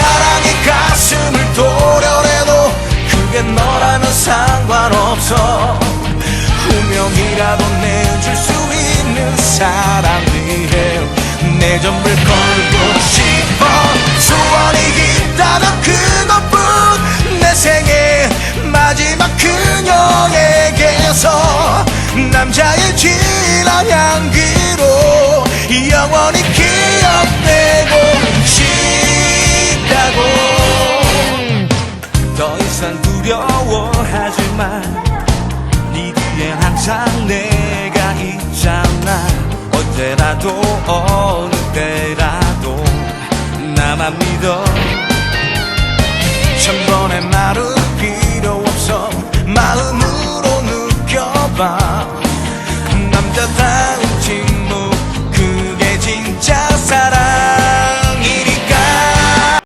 사랑이 가슴을 도려내도 그게 너라면 상관없어. 운명이라도 내줄 수 있는 사랑 위해 내 전부를 걸고 싶어. 소원이 있다면 그것뿐 내 생애 마지막 그녀에게서 남자의 진한 향기로 영원히 기억되 더 이상 두려워하지 마. 네 뒤엔 항상 내가 있잖아. 언제라도 어느 때라도 나만 믿어. 천 번의 말은 필요 없어. 마음으로 느껴봐. 남자다운